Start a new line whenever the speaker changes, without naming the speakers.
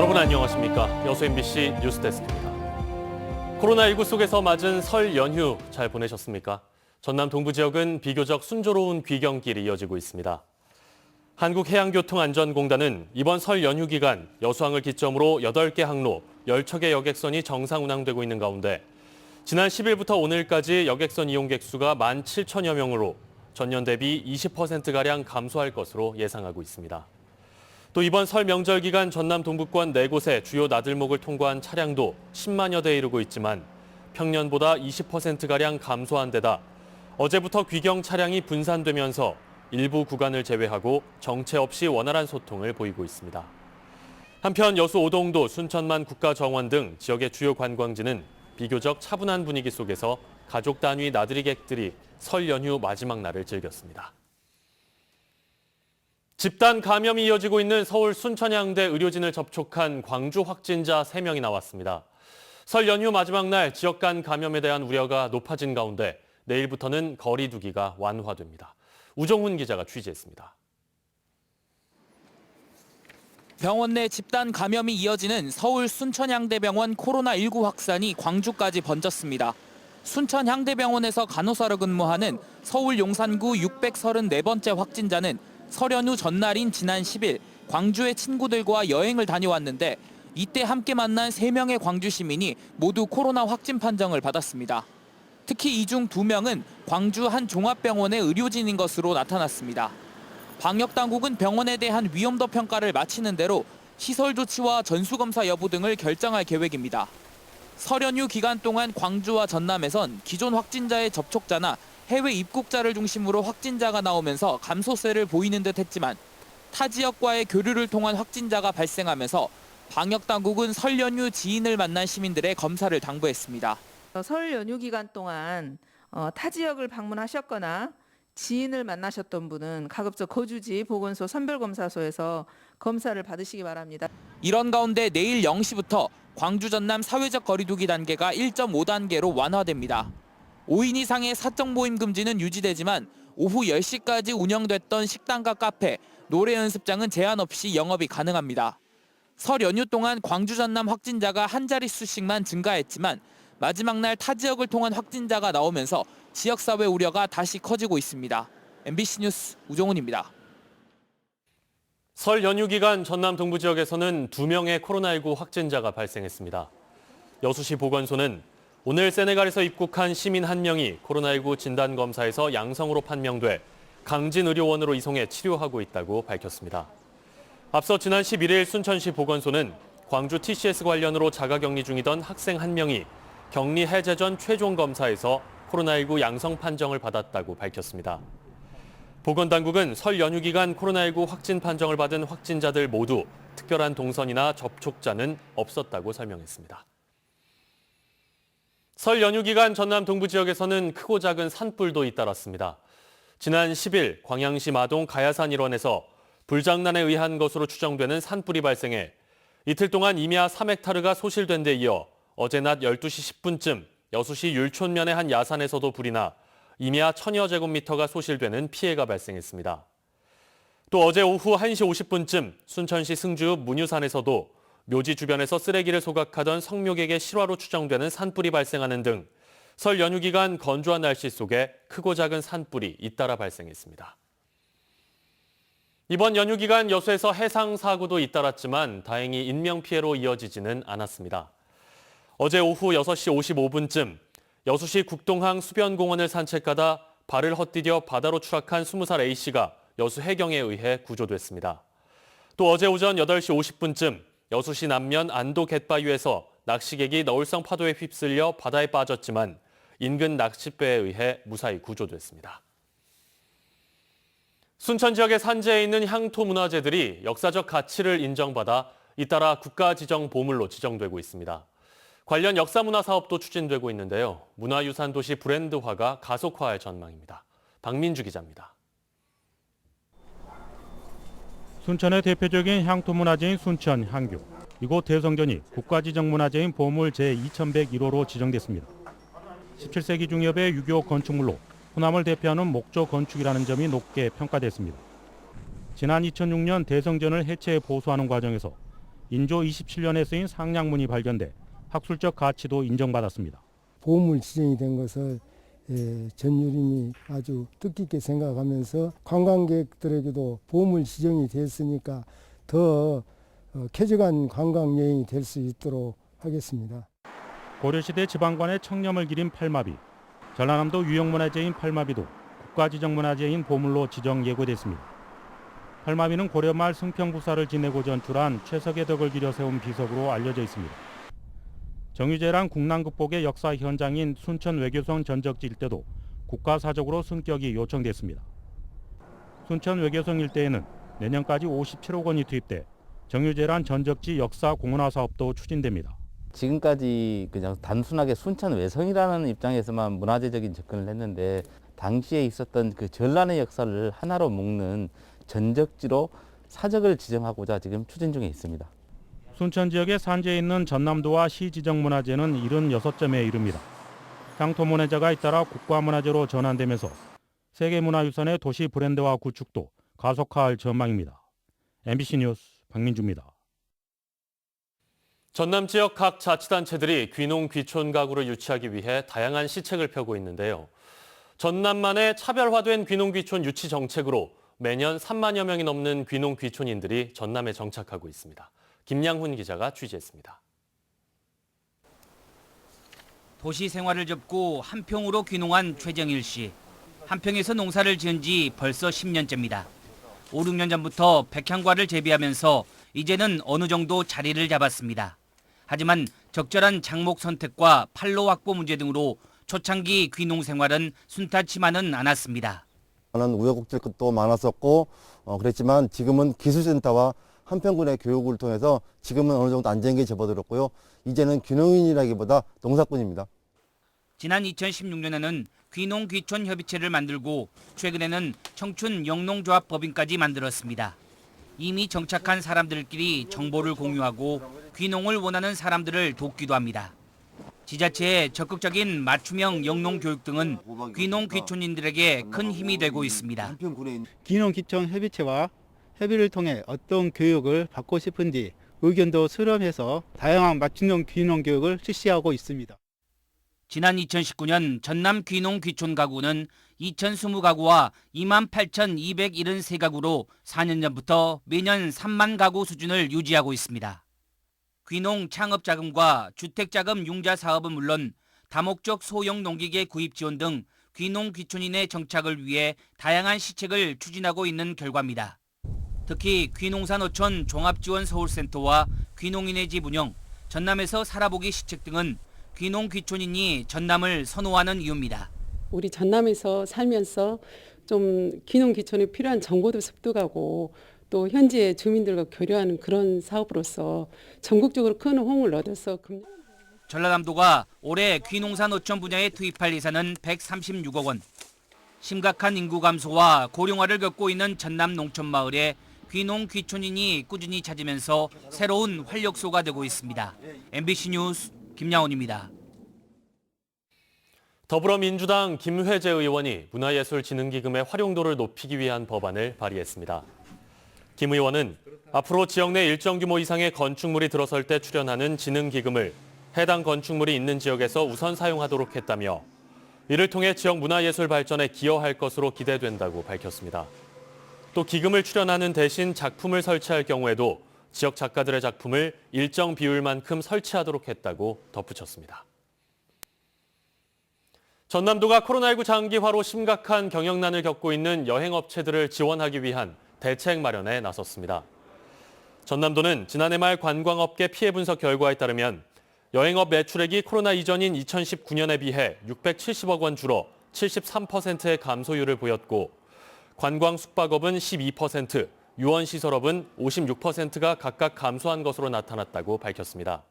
여러분 안녕하십니까? 여수 MBC 뉴스데스크입니다. 코로나19 속에서 맞은 설 연휴 잘 보내셨습니까? 전남 동부 지역은 비교적 순조로운 귀경길이 이어지고 있습니다. 한국해양교통안전공단은 이번 설 연휴 기간 여수항을 기점으로 8개 항로, 10척의 여객선이 정상 운항되고 있는 가운데 지난 10일부터 오늘까지 여객선 이용객 수가 1만 7천여 명으로 전년 대비 20%가량 감소할 것으로 예상하고 있습니다. 또 이번 설 명절 기간 전남 동부권 4곳의 주요 나들목을 통과한 차량도 10만여 대 이르고 있지만 평년보다 20%가량 감소한 데다 어제부터 귀경 차량이 분산되면서 일부 구간을 제외하고 정체 없이 원활한 소통을 보이고 있습니다. 한편 여수 오동도 순천만 국가정원 등 지역의 주요 관광지는 비교적 차분한 분위기 속에서 가족 단위 나들이객들이 설 연휴 마지막 날을 즐겼습니다. 집단 감염이 이어지고 있는 서울 순천향대 의료진을 접촉한 광주 확진자 3명이 나왔습니다. 설 연휴 마지막 날 지역 간 감염에 대한 우려가 높아진 가운데 내일부터는 거리 두기가 완화됩니다. 우정훈 기자가 취재했습니다.
병원 내 집단 감염이 이어지는 서울 순천향대병원 코로나19 확산이 광주까지 번졌습니다. 순천향대병원에서 간호사로 근무하는 서울 용산구 634번째 확진자는 설 연휴 전날인 지난 10일 광주의 친구들과 여행을 다녀왔는데 이때 함께 만난 3명의 광주 시민이 모두 코로나 확진 판정을 받았습니다. 특히 이 중 2명은 광주 한 종합병원의 의료진인 것으로 나타났습니다. 방역 당국은 병원에 대한 위험도 평가를 마치는 대로 시설 조치와 전수 검사 여부 등을 결정할 계획입니다. 설 연휴 기간 동안 광주와 전남에선 기존 확진자의 접촉자나 해외 입국자를 중심으로 확진자가 나오면서 감소세를 보이는 듯 했지만 타 지역과의 교류를 통한 확진자가 발생하면서 방역 당국은 설 연휴 지인을 만난 시민들의 검사를 당부했습니다.
어, 설 연휴 기간 동안 어, 타 지역을 방문하셨거나 지인을 만나셨던 분은 가급적 거주지 보건소 선별검사소에서 검사를 받으시기 바랍니다.
이런 가운데 내일 0시부터 광주 전남 사회적 거리두기 단계가 1.5단계로 완화됩니다. 5인 이상의 사적 모임 금지는 유지되지만 오후 10시까지 운영됐던 식당과 카페, 노래 연습장은 제한 없이 영업이 가능합니다. 설 연휴 동안 광주 전남 확진자가 한 자릿수씩만 증가했지만 마지막 날 타 지역을 통한 확진자가 나오면서 지역사회 우려가 다시 커지고 있습니다. MBC 뉴스 우종훈입니다.
설 연휴 기간 전남 동부 지역에서는 2명의 코로나19 확진자가 발생했습니다. 여수시 보건소는 오늘 세네갈에서 입국한 시민 한 명이 코로나19 진단 검사에서 양성으로 판명돼 강진 의료원으로 이송해 치료하고 있다고 밝혔습니다. 앞서 지난 11일 순천시 보건소는 광주 TCS 관련으로 자가격리 중이던 학생 한 명이 격리 해제 전 최종 검사에서 코로나19 양성 판정을 받았다고 밝혔습니다. 보건당국은 설 연휴 기간 코로나19 확진 판정을 받은 확진자들 모두 특별한 동선이나 접촉자는 없었다고 설명했습니다. 설 연휴 기간 전남 동부 지역에서는 크고 작은 산불도 잇따랐습니다. 지난 10일 광양시 마동 가야산 일원에서 불장난에 의한 것으로 추정되는 산불이 발생해 이틀 동안 임야 3헥타르가 소실된 데 이어 어제 낮 12시 10분쯤 여수시 율촌면의 한 야산에서도 불이 나 임야 천여 제곱미터가 소실되는 피해가 발생했습니다. 또 어제 오후 1시 50분쯤 순천시 승주 문유산에서도 묘지 주변에서 쓰레기를 소각하던 성묘객의 실화로 추정되는 산불이 발생하는 등 설 연휴 기간 건조한 날씨 속에 크고 작은 산불이 잇따라 발생했습니다. 이번 연휴 기간 여수에서 해상 사고도 잇따랐지만 다행히 인명 피해로 이어지지는 않았습니다. 어제 오후 6시 55분쯤 여수시 국동항 수변공원을 산책하다 발을 헛디뎌 바다로 추락한 20살 A씨가 여수 해경에 의해 구조됐습니다. 또 어제 오전 8시 50분쯤 여수시 남면 안도 갯바위에서 낚시객이 너울성 파도에 휩쓸려 바다에 빠졌지만 인근 낚싯배에 의해 무사히 구조됐습니다. 순천 지역의 산지에 있는 향토 문화재들이 역사적 가치를 인정받아 잇따라 국가 지정 보물로 지정되고 있습니다. 관련 역사문화 사업도 추진되고 있는데요. 문화유산 도시 브랜드화가 가속화할 전망입니다. 박민주 기자입니다.
순천의 대표적인 향토 문화재인 순천 향교. 이곳 대성전이 국가지정 문화재인 보물 제2101호로 지정됐습니다. 17세기 중엽의 유교 건축물로 호남을 대표하는 목조 건축이라는 점이 높게 평가됐습니다. 지난 2006년 대성전을 해체 보수하는 과정에서 인조 27년에 쓰인 상량문이 발견돼 학술적 가치도 인정받았습니다.
보물 지정이 된 것을 예, 전유림이 아주 뜻깊게 생각하면서 관광객들에게도 보물 지정이 됐으니까 더 어, 쾌적한 관광 여행이 될 수 있도록 하겠습니다.
고려시대 지방관의 청렴을 기린 팔마비, 전라남도 유형문화재인 팔마비도 국가지정문화재인 보물로 지정 예고됐습니다. 팔마비는 고려말 승평부사를 지내고 전출한 최석의 덕을 기려 세운 비석으로 알려져 있습니다. 정유재랑 국난 극복의 역사 현장인 순천 외교성 전적지 일대도 국가사적으로 승격이 요청됐습니다. 순천 외교성 일대에는 내년까지 57억 원이 투입돼 정유재란 전적지 역사 공헌화 사업도 추진됩니다.
지금까지 그냥 단순하게 순천 외성이라는 입장에서만 문화재적인 접근을 했는데 당시에 있었던 그 전란의 역사를 하나로 묶는 전적지로 사적을 지정하고자 지금 추진 중에 있습니다.
순천 지역에 산재해 있는 전남도와 시 지정 문화재는 76점에 이릅니다. 향토문화재가 잇따라 국가문화재로 전환되면서 세계문화유산의 도시 브랜드화 구축도 가속화할 전망입니다. MBC 뉴스 박민주입니다.
전남 지역 각 자치단체들이 귀농 귀촌 가구를 유치하기 위해 다양한 시책을 펴고 있는데요. 전남만의 차별화된 귀농 귀촌 유치 정책으로 매년 3만여 명이 넘는 귀농 귀촌인들이 전남에 정착하고 있습니다. 김양훈 기자가 취재했습니다.
도시 생활을 접고 한평으로 귀농한 최정일 씨. 한평에서 농사를 지은 지 벌써 10년째입니다. 5, 6년 전부터 백향과를 재배하면서 이제는 어느 정도 자리를 잡았습니다. 하지만 적절한 장목 선택과 판로 확보 문제 등으로 초창기 귀농 생활은 순탄치만은 않았습니다.
많은 우여곡절 것도 많았었고 어, 그랬지만 지금은 기술센터와 한평군의 교육을 통해서 지금은 어느 정도 안정기에 접어들었고요. 이제는 귀농인이라기보다 농사꾼입니다.
지난 2016년에는 귀농 귀촌 협의체를 만들고 최근에는 청춘 영농조합 법인까지 만들었습니다. 이미 정착한 사람들끼리 정보를 공유하고 귀농을 원하는 사람들을 돕기도 합니다. 지자체의 적극적인 맞춤형 영농 교육 등은 귀농 귀촌인들에게 큰 힘이 되고 있습니다.
귀농 귀촌 협의체와 협의를 통해 어떤 교육을 받고 싶은지 의견도 수렴해서 다양한 맞춤형 귀농 교육을 실시하고 있습니다.
지난 2019년 전남 귀농 귀촌 가구는 2,020가구와 28,273가구로 4년 전부터 매년 3만 가구 수준을 유지하고 있습니다. 귀농 창업 자금과 주택 자금 융자 사업은 물론 다목적 소형 농기계 구입 지원 등 귀농 귀촌인의 정착을 위해 다양한 시책을 추진하고 있는 결과입니다. 특히 귀농산어촌 종합지원 서울센터와 귀농인의 집 운영, 전남에서 살아보기 시책 등은 귀농 귀촌인이 전남을 선호하는 이유입니다.
우리 전남에서 살면서 좀 귀농 귀촌에 필요한 정보도 습득하고 또 현지의 주민들과 교류하는 그런 사업으로서 전국적으로 큰 호응을 얻어서 금-
전라남도가 올해 귀농산 어촌 분야에 투입할 예산은 136억 원. 심각한 인구 감소와 고령화를 겪고 있는 전남 농촌 마을에 귀농 귀촌인이 꾸준히 찾으면서 새로운 활력소가 되고 있습니다. MBC 뉴스 김양훈입니다.
더불어민주당 김회재 의원이 문화예술진흥기금의 활용도를 높이기 위한 법안을 발의했습니다. 김 의원은 앞으로 지역 내 일정 규모 이상의 건축물이 들어설 때 출연하는 진흥기금을 해당 건축물이 있는 지역에서 우선 사용하도록 했다며 이를 통해 지역 문화예술 발전에 기여할 것으로 기대된다고 밝혔습니다. 또 기금을 출연하는 대신 작품을 설치할 경우에도 지역 작가들의 작품을 일정 비율만큼 설치하도록 했다고 덧붙였습니다. 전남도가 코로나19 장기화로 심각한 경영난을 겪고 있는 여행업체들을 지원하기 위한 대책 마련에 나섰습니다. 전남도는 지난해 말 관광업계 피해 분석 결과에 따르면 여행업 매출액이 코로나 이전인 2019년에 비해 670억 원 줄어 73%의 감소율을 보였고 관광 숙박업은 12%, 유원시설업은 56%가 각각 감소한 것으로 나타났다고 밝혔습니다.